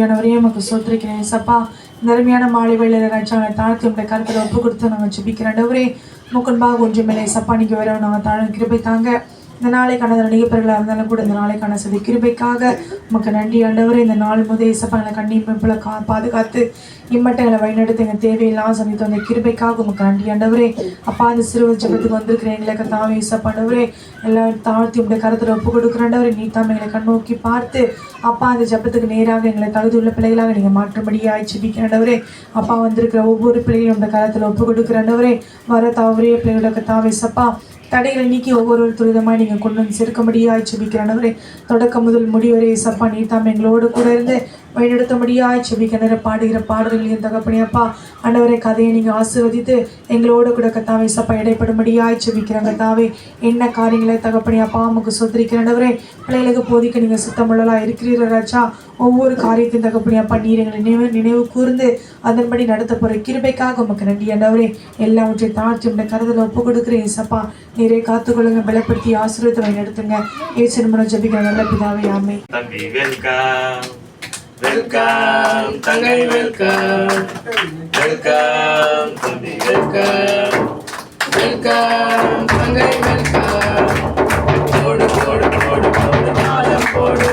ஆவியானவரே உமக்கு சோத்திருக்கிறேன். சப்பா நிறமையான மாலை வேளையில நினைச்சாங்க தாழ்த்தி உங்களை கருத்தில் ஒப்பு கொடுத்து நாங்கள் ஜெபிக்கிறேன். ஆண்டவரே முக்கன்பாக ஒன்றுமில்லை. சப்பா நீங்க வர நாங்கள் தாழ கிருபை தாங்க. இந்த நாளைக்கான நடிகப்பர்களாக இருந்தாலும் கூட இந்த நாளைக்கான சதி கிருபைக்காக உமக்கு நன்றி ஆண்டவர் இந்த நாள் முதல் இசப்பாங்களை கண்ணீர் மெப்பில் கா பாதுகாத்து இம்மட்டங்களை வழிநடத்து எங்கள் தேவையெல்லாம் சந்தித்து அந்த கிருபைக்காக உமக்கு நன்றி ஆண்டவரே. அப்பா அந்த சிறுவர் ஜபத்துக்கு வந்திருக்கிறேன் எங்களுக்கு தாவே இசப்பாண்டவரே எல்லாம் தாழ்த்தி உடைய கருத்தில் ஒப்பு கொடுக்குறாண்டவரே நீ தாம் எங்களை கண்ணோக்கி பார்த்து அப்பா அந்த ஜபத்துக்கு நேராக எங்களை தகுதியுள்ள பிள்ளைகளாக நீங்கள் மாற்றும்படியாய் ஜெபிக்கிறண்டவரே அப்பா வந்திருக்கிற ஒவ்வொரு பிள்ளைகளும் உடைய கருத்தில் ஒப்பு கொடுக்குறாண்டவரே வர தாவரே பிள்ளைகளுக்கு தாவே சப்பா தடைகளை நீக்கி ஒவ்வொரு துரிதமாய் நீங்கள் கொண்டு வந்து சேர்க்கும்படியாய் ஜெபிக்கிறண்டவரே தொடக்கம் முதல் முடிவரை சப்பா நீ தாம் எங்களோடு கூட இருந்து வழிநடத்தும்படியாய் நேர பாடுகிற பாடல்களையும் தகப்படியாப்பா அண்டவரை கதையை நீங்கள் ஆசீர்வதித்து எங்களோடு கூட கத்தாவை சப்பா இடைப்படும்படியாய் ஜெபிக்கிறாங்க தாவே என்ன காரியங்களை தகப்படியாப்பா நமக்கு சொத்திரிக்கிறண்டவரே பிள்ளைகளுக்கு போதிக்க நீங்கள் சுத்தமுள்ளலாக இருக்கிறீர்கள் ராஜா. ஒவ்வொரு காரியத்தையும் தகப்படியாப்பா நீர் எங்களை நினைவு நினைவு கூர்ந்து அதன்படி நடத்த போகிற கிருபைக்காக உமக்கு நன்றி ஆண்டவரே எல்லாவற்றையும் தாழ்த்தி உடைய கருதில் ஒப்பு கொடுக்குறேன் சப்பா நீரே காத்துக்கொள்ளுங்க பலப்படுத்தி ஆசீர்வத்தை வழி நடத்துங்க ஏசு மூலம் ஜெபிக்கிற நல்ல பிதாவே ஆமை வெல்கம் தங்கை வெல்கம் வெல்கம் தம்பி வெல்கம் வெல்கம் தங்கை வெல்கம் போடு போடு போடு போடு நாளம் போடு.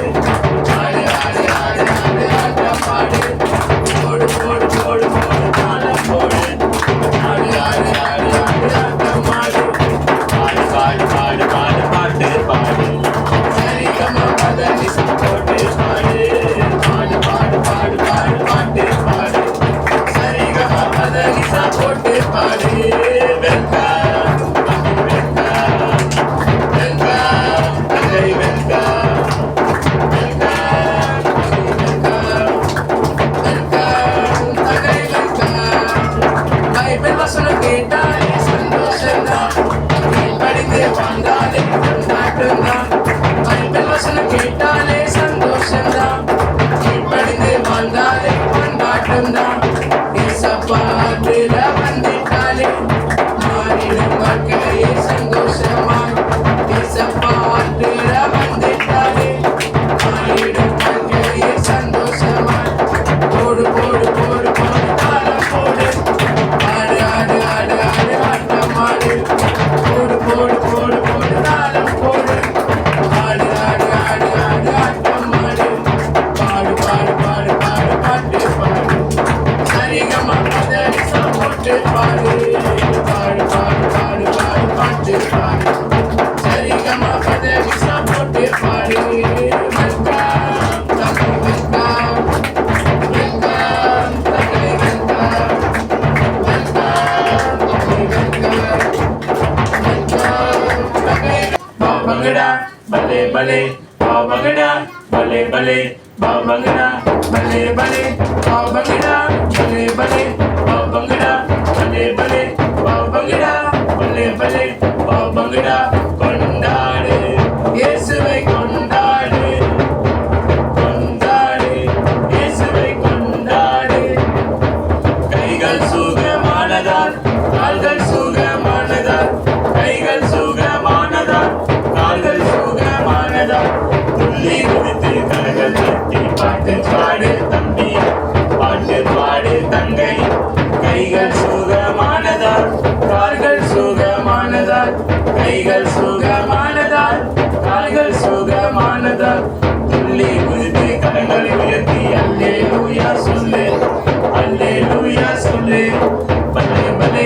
భలే భలే బాబంగడా భలే భలే బాబంగడా భలే భలే బాబంగడా భలే భలే. கைகள் சுகமானதால் கால்கள் சுகமானதால். துள்ளி குதித்து கரங்களை உயர்த்தி அல்லே லூயா சொல்லு அல்லே லூயா சொல்லு. பலே பலே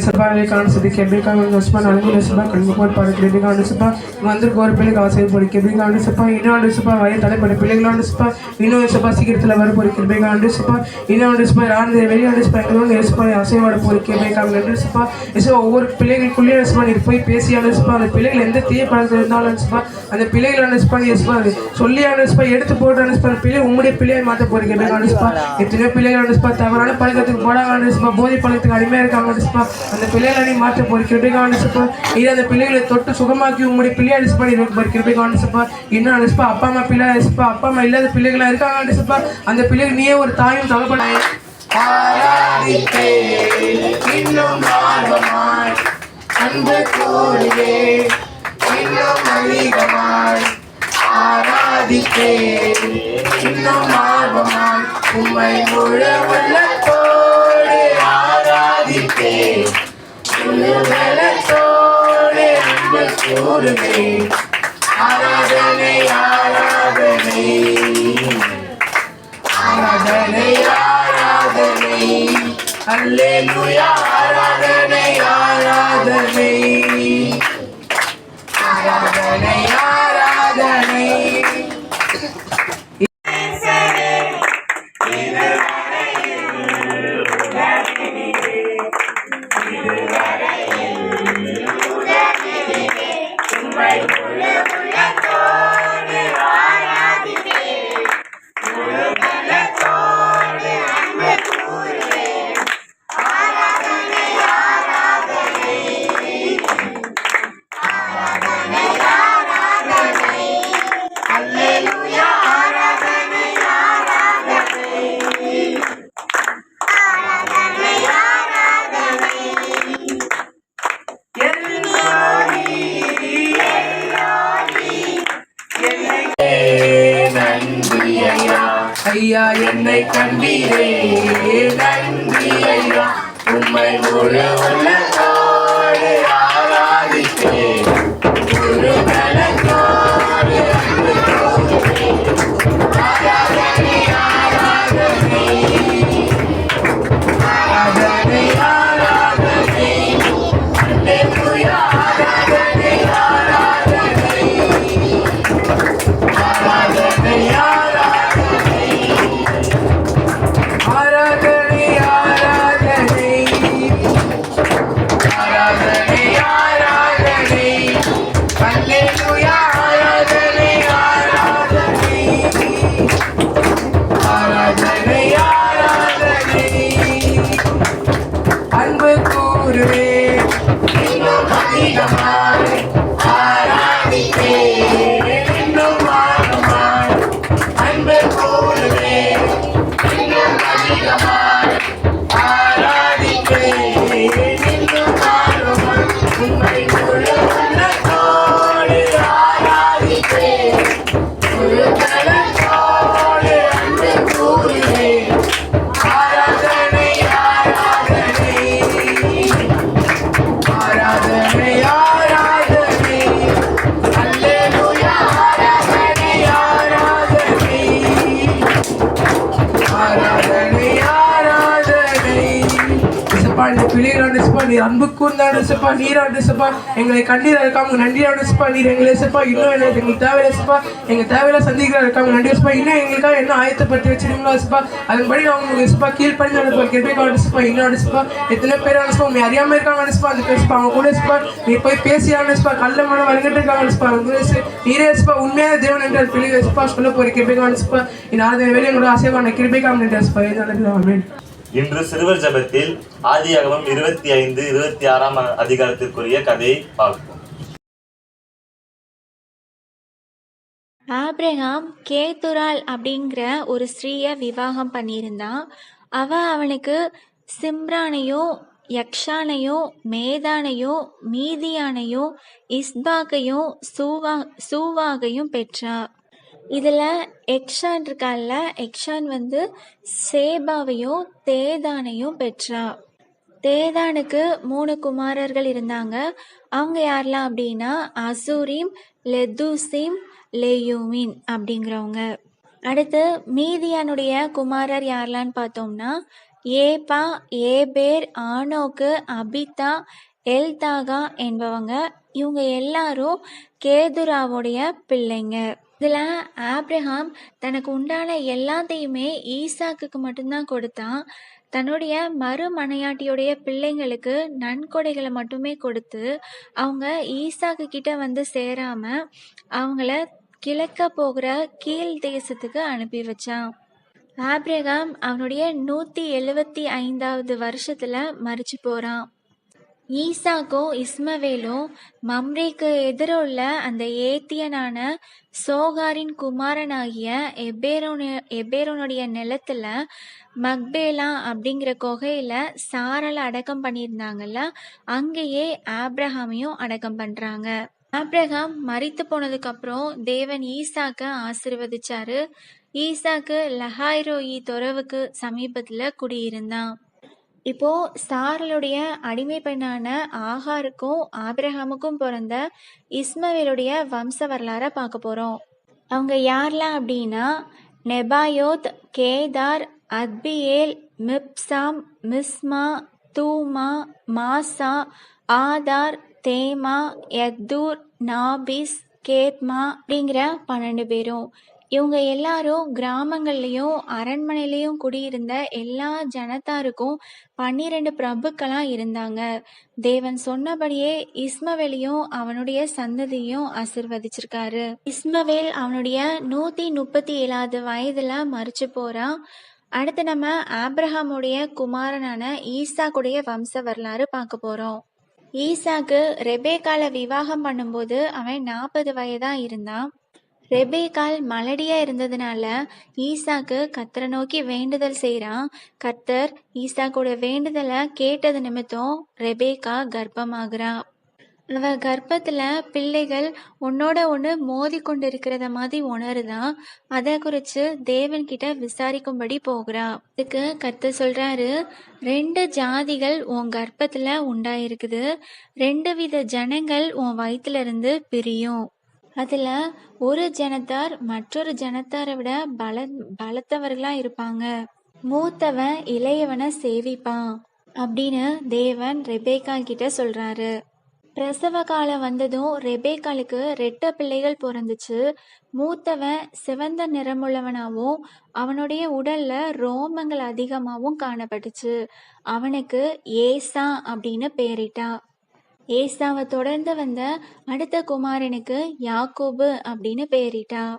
సభ అనికాండ కెబీ కాండ సభ నలుగురు సభ கண்முகோட் பாடு காண்டு சுப்பா வந்திருக்க ஒரு பிள்ளைக்கு ஆசை போடு கிருபி காண்டு சுப்பா இன்னாண்டு சுப்பா வய தலைப்பட பிள்ளைகளாண்டு சுப்பா இன்னொரு சுப்பா வர போற கிருபி காண்டு சுப்பா இன்னாண்டு சுப்பா ராண்டு வெளியாண்டு சுப்பா எங்களோட சுப்பா அசைவாட போற கிருபி காண்டு சுப்பா சுப்பா ஒவ்வொரு பிள்ளைகளுக்குள்ளே சுப்பா நீர் போய் பேசியாண்டு சுப்பா அந்த பிள்ளைகள் எந்த தீய பழக்கம் இருந்தாலும் சுப்பா அந்த பிள்ளைகள் அனுசுப்பா யேசுப்பா அது சொல்லி அனுசுப்பா எடுத்து போட்டு அனுசுப்பா பிள்ளை உங்களுடைய பிள்ளையை மாற்ற போற கிருபி காண்டு எத்தனையோ பிள்ளைகள் அனுசுப்பா தவறான பழக்கத்துக்கு போடாங்க அனுசுப்பா போதை பழக்கத்துக்கு அடிமையாக இருக்காங்க அனுசுப்பா அந்த பிள்ளைகளை நீ மாற்ற போற. கிருபைக்கு ஆண்டுசப்பா அந்த பிள்ளைகளை தொட்டு சுகமாக்கி உங்களுடைய பிள்ளை அடிச்சுப்பா நீ போற கிருபைக்கு ஆண்டுசப்பா இன்னும் அடிச்சுப்பா அப்பா அம்மா பிள்ளை அடிச்சுப்பா அப்பா அம்மா இல்லாத பிள்ளைகளாக இருக்காங்க ஆண்டுசப்பா அந்த பிள்ளைகள் நீயே ஒரு தாயும் தகப்பனாய். இன்னும் ஆர்வமாய். அன்பு கூறுவே. இன்னும் அதிகமாய் ஆராதிப்பே இன்னும் ஆர்வமாய். உம்மை முழு அன்பு ஆராதனை ஆராதனை ஆராதனை ஆராதனை அல்லேலூயா ஆராதனை ஆராதனை ஆராதனை நீ அன்பு தான் செப்பா நீரா செப்பா. எங்களை கண்ணீராக இருக்காம நன்றியாடு செப்பா. நீர் எங்களை செப்பா. இன்னும் என்ன எங்களுக்கு தேவையில்ல செப்பா. எங்கள் தேவையில்ல சந்திக்கிறார் இருக்காங்க. நன்றி செப்பா. இன்னும் எங்களுக்காக என்ன ஆயத்தை ஆயத்தப்படுத்தி வச்சிருக்கீங்களா செப்பா. அதன்படி அவங்க உங்களுக்கு செப்பா கீழ்ப்படிஞ்சு அனுப்பா கிருபிக்கு அனுப்பா இன்னும் அனுப்பா எத்தனை பேர் அனுப்பா உங்க அறியாமல் இருக்காங்க அனுப்பா அந்த பேசுப்பா அவங்க கூட செப்பா. நீ போய் பேசி அனுப்பா கல்ல மனம் வளர்ந்துட்டு இருக்காங்க அனுப்பா நீரே செப்பா. உண்மையான தேவன் என்றால் பிள்ளை செப்பா சொல்ல போகிற கிருபிக்கு அனுப்பா இந்த ஆறு வேலை எங்களோட ஆசைவான கிருபிக்கு அனுப்பா எதாவது இன்று சிறுவர் ஜபத்தில் ஆதியாகமம் இருபத்தி ஐந்து இருபத்தி ஆறாம் அதிகாரத்திற்குரிய கதையை பார்ப்போம். ஆப்ரஹாம் கேத்துரால் அப்படிங்கிற ஒரு ஸ்திரீயை விவாகம் பண்ணியிருந்தான் அவ அவனுக்கு சிம்ரானையும் யக்ஷானையும் மேதானையும் மீதியானையும் இஸ்பாகையும் சூவா சூவாகையும் பெற்றா. இதில் எக்ஷான் இருக்கான்ல எக்ஷான் வந்து சேபாவையும் தேதானையும் பெற்றா. தேதானுக்கு மூணு குமாரர்கள் இருந்தாங்க. அவங்க யாரெல்லாம் அப்படின்னா அசூரிம் லெதுசிம் லேயூமின் அப்படிங்கிறவங்க. அடுத்து மீதியானுடைய குமாரர் யாரெல்லாம்னு பார்த்தோம்னா ஏபா ஏபேர் ஆனோக்கு அபிதா எல்தாகா என்பவங்க. இவங்க எல்லாரும் கேதுராவுடைய பிள்ளைங்க. இதில் ஆப்ரஹாம் தனக்கு உண்டான எல்லாத்தையுமே ஈசாக்குக்கு மட்டும்தான் கொடுத்தான். தன்னுடைய மறுமனையாட்டியுடைய பிள்ளைங்களுக்கு நன்கொடைகளை மட்டுமே கொடுத்து அவங்க ஈசாக்கு கிட்ட வந்து சேராம அவங்கள கிழக்க போகிற கீழ் தேசத்துக்கு அனுப்பி வச்சான். ஆப்ரகாம் அவனுடைய நூற்றி எழுபத்தி ஐந்தாவது வருஷத்தில் மறிச்சு போகிறான் ஈசாக்கும் இஸ்மவேலும் மம்ரேக்கு எதிருள்ள அந்த ஏத்தியனான சோகாரின் குமாரனாகிய எபேரோனு எபேரோனுடைய நிலத்துல மக்பேலா அப்படிங்கிற குகையில சாரலை அடக்கம் பண்ணியிருந்தாங்கல்ல அங்கேயே ஆப்ரஹாமையும் அடக்கம் பண்றாங்க. ஆப்ரஹாம் மறித்து போனதுக்கு அப்புறம் தேவன் ஈசாக்க ஆசிர்வதிச்சாரு. ஈசாக்கு லஹாய்ரோயி துறவுக்கு சமீபத்துல குடியிருந்தான். இப்போ சாரலுடைய அடிமை பெண்ணான ஆகாருக்கும் ஆபிரஹாமுக்கும் பிறந்த இஸ்மவேலுடைய வம்ச வரலாறை பார்க்க போறோம். அவங்க யாரெல்லாம் அப்படின்னா Nebaioth Kedar Adbeel Mibsam Mishma Dumah Massa Hadar Tema எத்தூர் novice கேத்மா அப்படிங்கிற பன்னெண்டு பேரும். இவங்க எல்லாரும் கிராமங்கள்லயும் அரண்மனையிலயும் குடியிருந்த எல்லா ஜனத்தாருக்கும் பன்னிரண்டு பிரபுக்களா இருந்தாங்க. தேவன் சொன்னபடியே இஸ்மவேலையும் அவனுடைய சந்ததியும் ஆசிர்வதிச்சிருக்காரு. இஸ்மவேல் அவனுடைய நூத்தி முப்பத்தி ஏழாவது வயதுல மறிச்சு போறான் அடுத்து நம்ம ஆப்ரஹாமுடைய குமாரனான ஈசாக்குடைய வம்ச வரலாறு பார்க்க போறோம். ஈசாக்கு ரெபேக்கால விவாகம் பண்ணும்போது அவன் நாற்பது வயதா இருந்தான். ரெபேக்கால் மலடியா இருந்ததுனால ஈசாக்கு கத்தரை நோக்கி வேண்டுதல் செய்கிறான் கத்தர் ஈசாக்கோட வேண்டுதலை கேட்டது நிமித்தம் ரெபேக்கா கர்ப்பமாகறா. அவ கர்ப்பத்துல பிள்ளைகள் ஒன்னோட ஒண்ணு மோதி கொண்டு இருக்கிறத மாதிரி உணருதான் அதை குறிச்சு தேவன் கிட்ட விசாரிக்கும்படி போகிறா. அதுக்கு கர்த்தர் சொல்றாரு ரெண்டு ஜாதிகள் உன் கர்ப்பத்துல உண்டாயிருக்குது. ரெண்டு வித ஜனங்கள் உன் வயிற்றுல இருந்து பிரியும். அதில் ஒரு ஜனத்தார் மற்றொரு ஜனத்தாரை விட பல பலத்தவர்களா இருப்பாங்க. மூத்தவன் இளையவனை சேவிப்பான் அப்படின்னு தேவன் ரெபேக்கா கிட்ட சொல்றாரு. பிரசவ காலம் வந்ததும் ரெபேக்காலுக்கு ரெட்ட பிள்ளைகள் பிறந்துச்சு. மூத்தவன் சிவந்த நிறமுள்ளவனாவும் அவனுடைய உடல்ல ரோமங்கள் அதிகமாகவும் காணப்பட்டுச்சு. அவனுக்கு ஏசா அப்படின்னு பேரிட்டா. ஏசாவை தொடர்ந்து வந்த அடுத்த குமாரனுக்கு யாக்கோபு அப்படின்னு பேரிட்டா.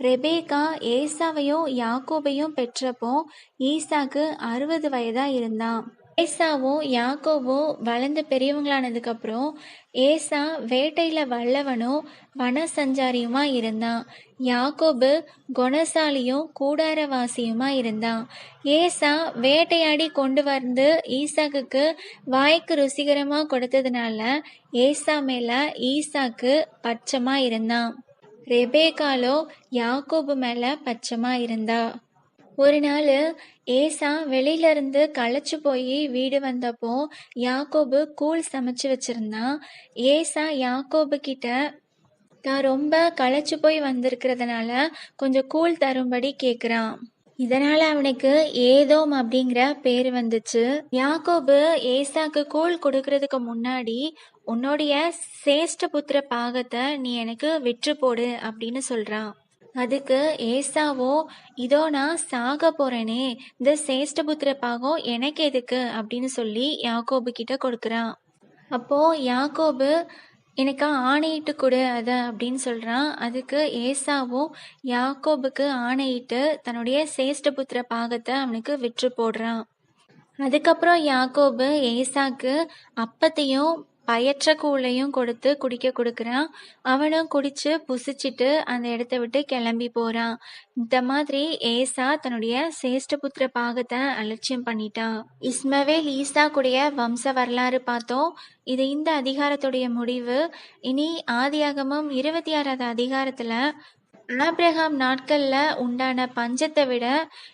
ரெபேக்கா ஏசாவையும் யாக்கோபையும் பெற்றப்போ ஈசாக்கு அறுபது வயதா இருந்தான். ஏசாவோ யாக்கோவோ வளர்ந்து பெரியவங்களானதுக்கு அப்புறம் ஏசா வேட்டையில வல்லவனும் வன சஞ்சாரியுமா இருந்தான். யாக்கோபு குணசாலியும் கூடாரவாசியுமா இருந்தான். ஏசா வேட்டையாடி கொண்டு வந்து ஈசாக்குக்கு வாய்க்கு ருசிகரமா கொடுத்ததுனால ஏசா மேல ஈசாக்கு பச்சமா இருந்தான். ரெபேகாலோ யாக்கோபு மேல பச்சமா இருந்தா. ஒரு நாள் ஏசா வெளியில இருந்து களைச்சு போய் வீடு வந்தப்போ யாக்கோபு கூழ் சமைச்சு வச்சிருந்தான் ஏசா யாக்கோபு கிட்ட தான் ரொம்ப களைச்சு போய் வந்திருக்கிறதுனால கொஞ்சம் கூழ் தரும்படி கேட்குறான் இதனால அவனுக்கு ஏதோம் அப்படிங்கிற பேர் வந்துச்சு. யாக்கோபு ஏசாக்கு கூழ் கொடுக்கறதுக்கு முன்னாடி உன்னுடைய சேஷ்ட புத்திர பாகத்தை நீ எனக்கு விற்று போடு அப்படின்னு சொல்றான். அதுக்கு ஏசாவோ இதோ நான் சாக போறேனே இந்த சேஷ்டபுத்திர பாகம் எனக்கு எதுக்கு? அப்படின்னு சொல்லி யாக்கோபு கிட்ட கொடுக்குறான். அப்போ யாக்கோபு எனக்கு ஆணையிட்டு கொடு அத அப்படின்னு சொல்றான். அதுக்கு ஏசாவும் யாக்கோபுக்கு ஆணையிட்டு தன்னுடைய சேஷ்டபுத்திர பாகத்தை அவனுக்கு விற்று போடுறான். அதுக்கப்புறம் யாக்கோபு ஏசாக்கு அப்பத்தையும் பயற்ற கூழையும் கொடுத்து குடிக்க கொடுக்குறான். அவனும் குடிச்சு புசிச்சிட்டு அந்த இடத்த விட்டு கிளம்பி போறான். இந்த மாதிரி ஏசா தன்னுடைய சேஷ்டபுத்திர பாகத்தை அலட்சியம் பண்ணிட்டான். இஸ்மவேல் ஈசாக்குடைய வம்ச வரலாறு பார்த்தோம். இது இந்த அதிகாரத்துடைய முடிவு. இனி ஆதியாகமும் இருபத்தி ஆறாவது அதிகாரத்துல ஆப்ரஹாம் நாட்கள்ல உண்டான பஞ்சத்தை விட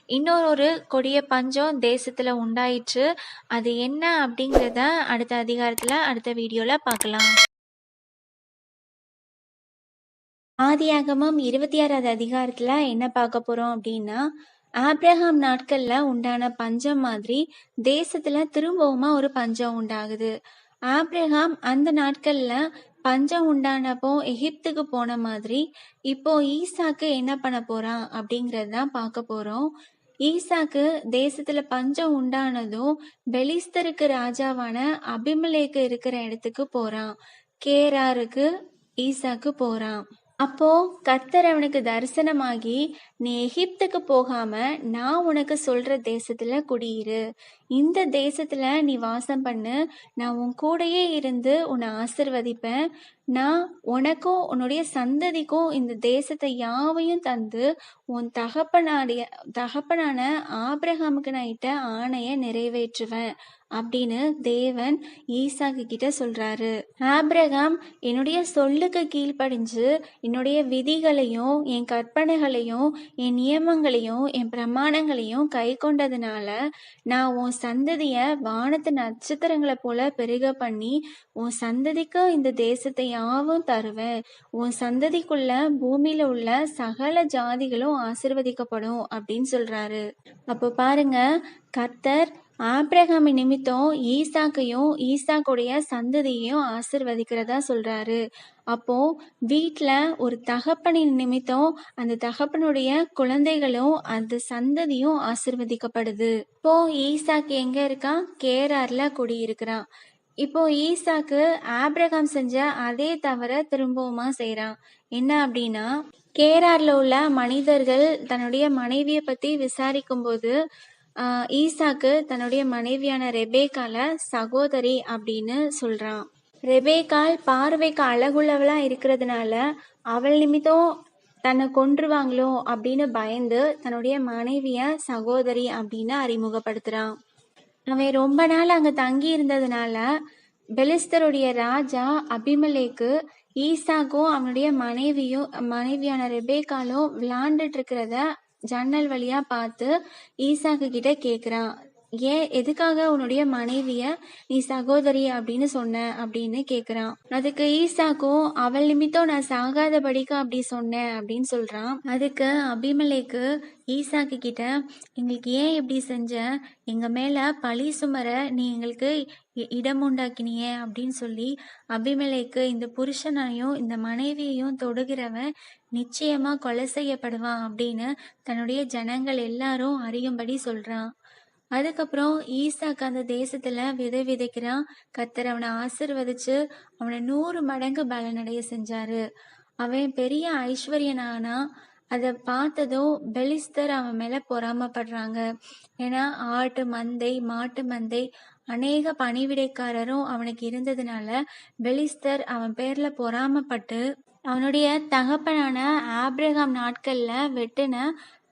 இன்னொரு ஒரு கொடிய பஞ்சம் தேசத்துல உண்டாயிற்று. அது என்ன அப்படிங்கிறத அடுத்த அதிகாரத்துல அடுத்த வீடியோல பார்க்கலாம். ஆதியாகமம் இருபத்தி ஆறாவது அதிகாரத்துல என்ன பார்க்க போறோம் அப்படின்னா ஆப்ரஹாம் நாட்கள்ல உண்டான பஞ்சம் மாதிரி தேசத்துல திரும்பவுமா ஒரு பஞ்சம் உண்டாகுது. ஆப்ரஹாம் அந்த நாட்கள்ல பஞ்சம் உண்டானப்போ எகிப்துக்கு போன மாதிரி இப்போ ஈசாக்கு என்ன பண்ண போறான் அப்படிங்கறது தான் பார்க்க போறோம். ஈசாக்கு தேசத்துல பஞ்சம் உண்டானதும் பெலிஸ்தருக்கு ராஜாவான அபிமலேக்கு இருக்கிற இடத்துக்கு போறான். கேராருக்கு ஈசாக்கு போறான். அப்போ கத்தர் அவனுக்கு தரிசனமாகி நீ எகிப்துக்கு போகாம நான் உனக்கு சொல்ற தேசத்துல குடியிரு. இந்த தேசத்துல நீ வாசம் பண்ணு. நான் உன் கூடயே இருந்து உன்னை ஆசிர்வதிப்பேன். நான் உனக்கும் உன்னுடைய சந்ததிக்கும் இந்த தேசத்தை யாவையும் தந்து உன் தகப்பனாடைய தகப்பனான ஆபிரகாமுக்கு நான் இட்ட ஆணையை நிறைவேற்றுவேன் அப்படின்னு தேவன் ஈசாக்கு கிட்ட சொல்றாரு. ஆபிரகாம் என்னுடைய சொல்லுக்கு கீழ்ப்படிஞ்சு என்னுடைய விதிகளையும் என் கற்பனைகளையும் என் நியமங்களையும் என் பிரமாணங்களையும் கை கொண்டதுனால நான் உன் சந்ததிய வானத்து நட்சத்திரங்களை போல பெருக பண்ணி உன் சந்ததிக்கு இந்த தேசத்தை யாவும் தருவேன். உன் சந்ததிக்குள்ள பூமியில உள்ள சகல ஜாதிகளும் ஆசிர்வதிக்கப்படும் அப்படின்னு சொல்றாரு. அப்போ பாருங்க கர்த்தர் ஆப்ரஹாமி நிமித்தம் ஈசாக்கையும் ஈசாக்குடைய சந்ததியையும் ஆசிர்வதிக்கிறதா சொல்றாரு. அப்போ வீட்டில் ஒரு தகப்பனின் நிமித்தம் அந்த தகப்பனுடைய குழந்தைகளும் அந்த சந்ததியும் ஆசிர்வதிக்கப்படுது. இப்போ ஈசாக்கு எங்க இருக்கான் கேரார்ல குடியிருக்கிறான். இப்போ ஈசாக்கு ஆப்ரகாம் செஞ்ச அதே தவிர திரும்பவுமா செய்யறான் என்ன அப்படின்னா கேரார்ல உள்ள மனிதர்கள் தன்னுடைய மனைவியை பத்தி விசாரிக்கும் போது ஈசாக்கு தன்னுடைய மனைவியான ரெபேக்கால சகோதரி அப்படின்னு சொல்றான். ரெபேக்கால் பார்வைக்கு அழகுள்ளவளா இருக்கிறதுனால அவள் நிமித்தம் தன்னை கொன்றுவாங்களோ அப்படின்னு பயந்து தன்னுடைய மனைவிய சகோதரி அப்படின்னு அறிமுகப்படுத்துறான். அவன் ரொம்ப நாள் அங்க தங்கி இருந்ததுனால பெலிஸ்தருடைய ராஜா அபிமலேக்கு ஈசாக்கும் அவனுடைய மனைவியும் மனைவியான ரெபேக்காலும் விளாண்டுட்டு இருக்கிறத ஜன்னல் வழியா பார்த்து ஈசாக்கு கிட்ட கேக்குறான் ஏன் எதுக்காக உன்னுடைய மனைவிய நீ சகோதரி அப்படின்னு சொன்ன அப்படின்னு கேக்குறான். அதுக்கு ஈசாக்கும் அவள் நிமித்தம் நான் சாகாதபடிக்கு அப்படி சொன்னேன் அப்படின்னு சொல்றான். அதுக்கு அபிமலேக்கு ஈசாக்கு கிட்ட எங்களுக்கு ஏன் இப்படி செஞ்ச? எங்க மேல பழி சுமர நீ எங்களுக்கு இ- இடம் உண்டாக்கினியே அப்படின்னு சொல்லி அபிமலேக்கு இந்த புருஷனையும் இந்த மனைவியையும் தொடுகிறவன் நிச்சயமா கொலை செய்யப்படுவான் அப்படின்னு தன்னுடைய ஜனங்கள் எல்லாரும் அறியும்படி சொல்றான். அதுக்கப்புறம் ஈசாக்கு அந்த தேசத்துல விதை விதைக்கிறான். கத்தர் அவனை ஆசிர்வதிச்சு அவனை நூறு மடங்கு பலனடைய செஞ்சாரு. அவன் பெரிய ஐஸ்வர்யனானா அதை பார்த்ததும் பெலிஸ்தர் அவன் மேல பொறாமப்படுறாங்க. ஏன்னா ஆட்டு மந்தை மாட்டு மந்தை அநேக பணிவிடைக்காரரும் அவனுக்கு இருந்ததுனால பெலிஸ்தர் அவன் பேர்ல பொறாமப்பட்டு அவனுடைய தகப்பனான ஆப்ரஹாம் நாட்கள்ல வெட்டின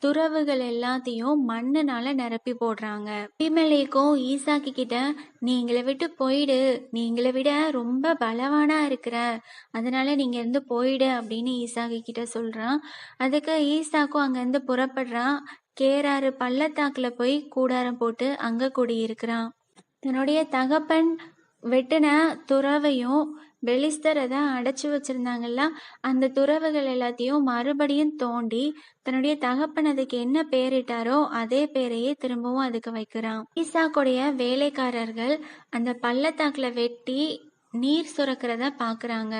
துறவுகள் எல்லாத்தையும் மண்ணுனால நிரப்பி போடுறாங்க. அபிமெலேக்கும் ஈசாக்கி கிட்ட நீங்களை விட்டு போயிடு. நீங்களை விட ரொம்ப பலவானா இருக்கிற. அதனால நீங்க இருந்து போயிடு அப்படின்னு ஈசாக்கி கிட்ட சொல்றான். அதுக்கு ஈசாக்கும் அங்கிருந்து புறப்படுறான். கேராறு பள்ளத்தாக்குல போய் கூடாரம் போட்டு அங்க குடியிருக்கிறான். தன்னுடைய தகப்பன் வெட்டின துறவையும் பெலிஸ்தர் அதை அடைச்சி வச்சிருந்தாங்கல்ல அந்த துறவுகள் எல்லாத்தையும் மறுபடியும் தோண்டி தன்னுடைய தகப்பனதுக்கு என்ன பேரிட்டாரோ அதே பேரையே திரும்பவும் அதுக்கு வைக்கிறான். ஈசாக்குடைய வேலைக்காரர்கள் அந்த பள்ளத்தாக்குல வெட்டி நீர் சுரக்கிறத பாக்குறாங்க.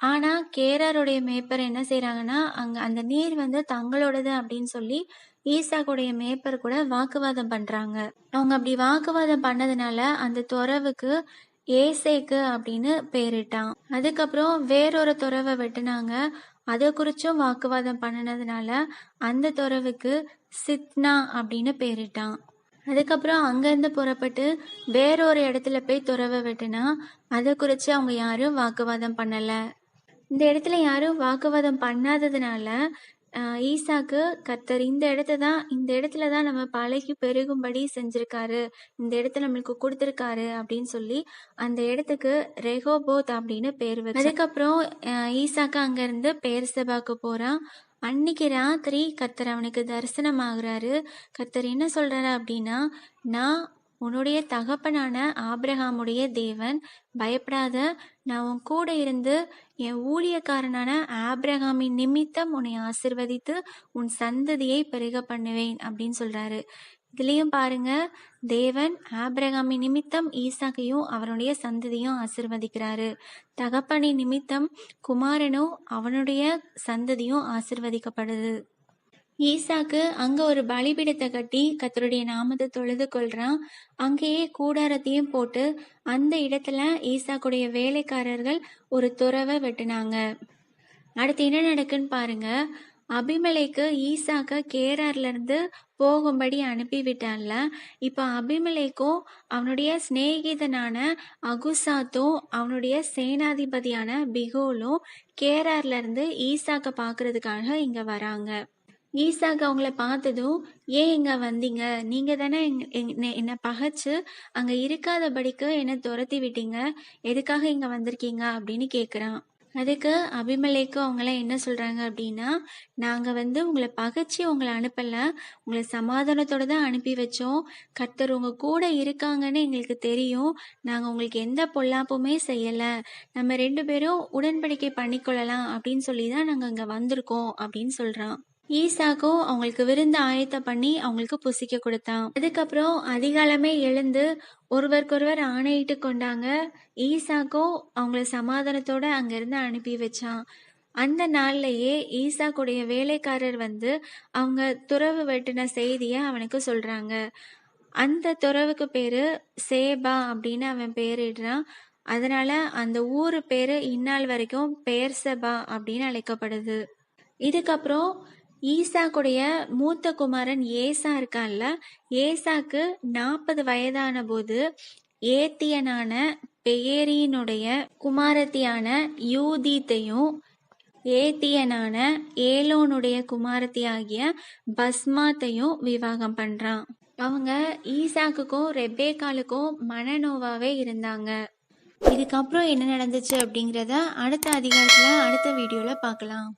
ஆனா கேரருடைய மேய்ப்பர் என்ன செய்யறாங்கன்னா அங்க அந்த நீர் வந்து தங்களோடது அப்படின்னு சொல்லி ஈசாக்குடைய மேய்ப்பர் கூட வாக்குவாதம் பண்றாங்க. அவங்க அப்படி வாக்குவாதம் பண்ணதுனால அந்த துறவுக்கு ஏசேக்கு அப்படின்னு பேரிட்டான். அதுக்கப்புறம் வேறொரு துறவை வெட்டினாங்க. அதை குறிச்சும் வாக்குவாதம் பண்ணினதுனால அந்த துறவுக்கு சித்னா அப்படின்னு பேரிட்டான். அதுக்கப்புறம் அங்கேருந்து புறப்பட்டு வேறொரு இடத்துல போய் துறவை வெட்டினா அதை குறித்து அவங்க யாரும் வாக்குவாதம் பண்ணலை. இந்த இடத்துல யாரும் வாக்குவாதம் பண்ணாததுனால ஈசாக்கு கத்தர் இந்த இடத்த தான் இந்த இடத்துல தான் நம்ம பழகி பெருகும்படி செஞ்சிருக்காரு. இந்த இடத்த நம்மளுக்கு கொடுத்துருக்காரு அப்படின்னு சொல்லி அந்த இடத்துக்கு ரெகோபோத் அப்படின்னு பேர் வச்சு. அதுக்கப்புறம் ஈசாக்கு அங்கேருந்து பேர் சபாக்கு போகிறான் அன்னைக்கு ராத்திரி கத்தர் அவனுக்கு தரிசனம் ஆகுறாரு கத்தர் என்ன சொல்றாரு அப்படின்னா நான் உன்னுடைய தகப்பனான ஆப்ரஹாமுடைய தேவன் பயப்படாத. நான் உன் கூட இருந்து என் ஊழியக்காரனான ஆப்ரஹாமின் நிமித்தம் உன்னை ஆசிர்வதித்து உன் சந்ததியை பெருக பண்ணுவேன் அப்படின்னு சொல்றாரு. இதுலயும் பாருங்க தேவன் ஆபிரகாமின் நிமித்தம் ஈசாக்கையும் அவனுடைய சந்ததியும் ஆசிர்வதிக்கிறாரு. தகப்பனின் நிமித்தம் குமாரனும் அவனுடைய சந்ததியும் ஆசிர்வதிக்கப்படுது. ஈசாக்கு அங்க ஒரு பலிபீடத்தை கட்டி கத்தருடைய நாமத்தை தொழுது கொள்றான். அங்கேயே கூடாரத்தையும் போட்டு அந்த இடத்துல ஈசாக்குடைய வேலைக்காரர்கள் ஒரு துறவை வெட்டினாங்க. அடுத்து என்ன நடக்குன்னு பாருங்க. அபிமலைக்கு ஈசாக்க கேரார்ல இருந்து போகும்படி அனுப்பிவிட்டான்ல. இப்போ அபிமலைக்கும் அவனுடைய சிநேகிதனான அகுசாத்தும் அவனுடைய சேனாதிபதியான பிகோலும் கேரார்ல இருந்து ஈசாக்க பாக்குறதுக்காக இங்க வராங்க. ஈசாக்கு அவங்கள பார்த்ததும் ஏன் இங்க வந்தீங்க? நீங்க தானே எங் என்னை பகைச்சு அங்க இருக்காதபடிக்கு என்னை துரத்தி விட்டீங்க. எதுக்காக இங்க வந்திருக்கீங்க? அப்படின்னு கேக்குறான். அதுக்கு அபிமலேக்கு அவங்கள என்ன சொல்றாங்க அப்படின்னா நாங்க வந்து உங்களை பகைச்சு உங்களை அனுப்பல. உங்களை சமாதானத்தோட தான் அனுப்பி வச்சோம். கர்த்தர் உங்க கூட இருக்காங்கன்னு எங்களுக்கு தெரியும். நாங்க உங்களுக்கு எந்த பொல்லாப்புமே செய்யல. நம்ம ரெண்டு பேரும் உடன்படிக்கை பண்ணிக்கொள்ளலாம் அப்படின்னு சொல்லி தான் நாங்க இங்க வந்திருக்கோம் அப்படின்னு சொல்றான். ஈசாக்கோ அவங்களுக்கு விருந்து ஆயத்தம் பண்ணி அவங்களுக்கு புசிக்க கொடுத்தான். அதுக்கப்புறம் அதிகாலமே எழுந்து ஒருவருக்கொருவர் ஆணையிட்டு கொண்டாங்க. ஈசாக்கோ அவங்கள சமாதானத்தோட அங்கிருந்து அனுப்பி வச்சான். அந்த நாள்லயே ஈசாக்குடைய வேலைக்காரர் வந்து அவங்க துறவு வெட்டின செய்திய அவனுக்கு சொல்றாங்க. அந்த துறவுக்கு பேரு சேபா அப்படின்னு அவன் பேரிடுறான். அதனால அந்த ஊரு பேரு இந்நாள் வரைக்கும் பேர்சபா அப்படின்னு அழைக்கப்படுது. இதுக்கப்புறம் ஈசாக்குடைய மூத்த குமாரன் ஏசா இருக்கான்ல ஏசாக்கு நாற்பது வயதான போது ஏத்தியனான பெயரியினுடைய குமாரத்தியான யூதீத்தையும் ஏத்தியனான ஏலோனுடைய குமாரத்தியாகிய பஸ்மாத்தையும் விவாகம் பண்றான். அவங்க ஈசாக்குக்கும் ரெபேக்காலுக்கும் மனநோவாவே இருந்தாங்க. இதுக்கப்புறம் என்ன நடந்துச்சு அப்படிங்கிறத அடுத்த அதிகாரத்துல அடுத்த வீடியோல பார்க்கலாம்.